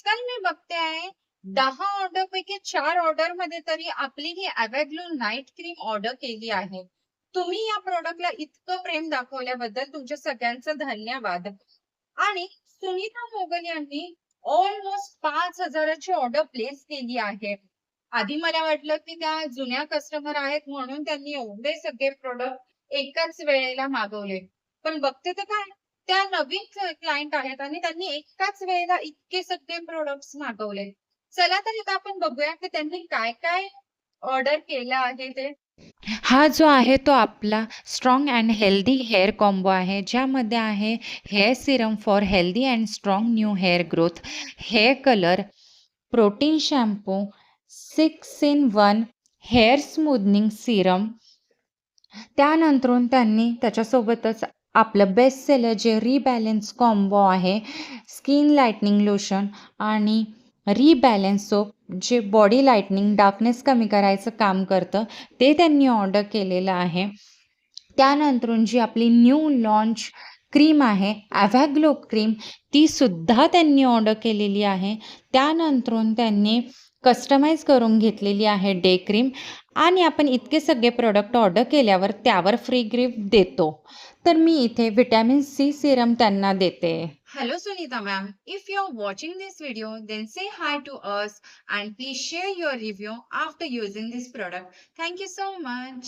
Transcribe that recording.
आजकाल मी बघते आहे दहा ऑर्डर पैकी चार ऑर्डरमध्ये तरी आपली ही अवॅग्लो नाईट क्रीम ऑर्डर केली आहे. तुम्ही या प्रॉडक्टला इतकं प्रेम दाखवल्याबद्दल तुमच्या सगळ्यांचं धन्यवाद. आणि सुनीता मोगल यांनी ऑलमोस्ट पाच हजाराची ऑर्डर प्लेस केली आहे. आधी मला वाटलं की त्या जुन्या कस्टमर आहेत म्हणून त्यांनी एवढे सगळे प्रोडक्ट एकाच वेळेला मागवले. पण बघते तर काय त्या नवीन क्लायंट आहेत आणि त्यांनी एकाच वेळेला इतके सगळे प्रोडक्ट मागवले. चला तर आता आपण बघूया की त्यांनी काय-काय ऑर्डर केलं आहे ते. हा जो आहे तो आपला strong and healthy hair combo आहे. ज्यामध्ये आहे hair serum for healthy and strong new hair growth, hair colour, protein shampoo, six in one hair smoothening serum त्यानंतरून त्यांनी त्याच्यासोबतच आपलं बेस्ट सेलर जे रिबॅलेन्स कॉम्बो आहे, स्किन लाईटनिंग लोशन आणि rebalance soap जे बॉडी लाईटनिंग डार्कनेस कमी करायचं काम करतं, ते त्यांनी ऑर्डर केलेलं आहे. त्यानंतरून जी आपली न्यू लॉन्च क्रीम आहे, ॲव्हॅग्लो क्रीम, ती सुद्धा त्यांनी ऑर्डर केलेली आहे. त्यानंतरून त्यांनी कस्टमाइज करून घेतलेली आहे डे क्रीम आणि आपण इतके सगळे प्रोडक्ट ऑर्डर केल्यावर त्यावर फ्री ग्रीप देतो. तर मी इथे विटॅमिन सी सिरम त्यांना देते. Hello Sunita ma'am if you are watching this video then say hi to us and please share your review after using this product thank you so much